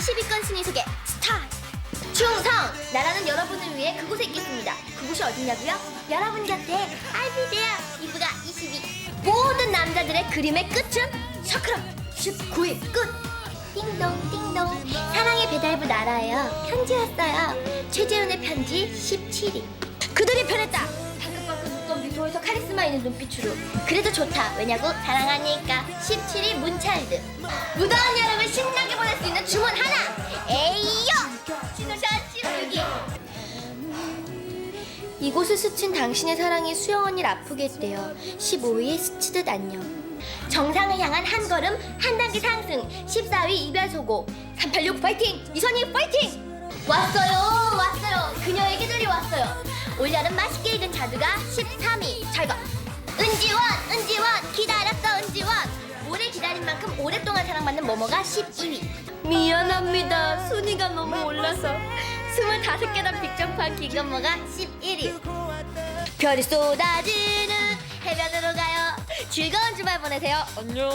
20위권 순위 소개 스타트 충성! 나라는 여러분을 위해 그곳에 있겠습니다. 그곳이 어디냐고요? 여러분 곁에 알비데아 이브가 22 모든 남자들의 그림의 끝은 샤크라 19위 끝. 띵동 띵동. 사랑의 배달부 나라예요. 편지 왔어요. 최재훈의 편지 17위 그들이 변했다 카리스마 있는 눈빛으로. 그래도 좋다. 왜냐고? 사랑하니까. 17위 문차일드. 무더운 여름을 신나게 보낼 수 있는 주문 하나! 에이요! 신호션 16위 이곳을 스친 당신의 사랑이 수영 언니를 아프게 했대요. 15위에 스치듯 안녕. 정상을 향한 한 걸음 한 단계 상승. 14위 이별 소고. 386 파이팅! 이선희 파이팅! 왔어요! 왔어요! 그녀에게들이 왔어요. 올여름 맛있게 익은 자두가 13위 사랑받는 모모가 12위 미안합니다. 순위가 너무 올라서. 25계단 빅점프한 기건모가 11위. 별이 쏟아지는 해변으로 가요. 즐거운 주말 보내세요. 안녕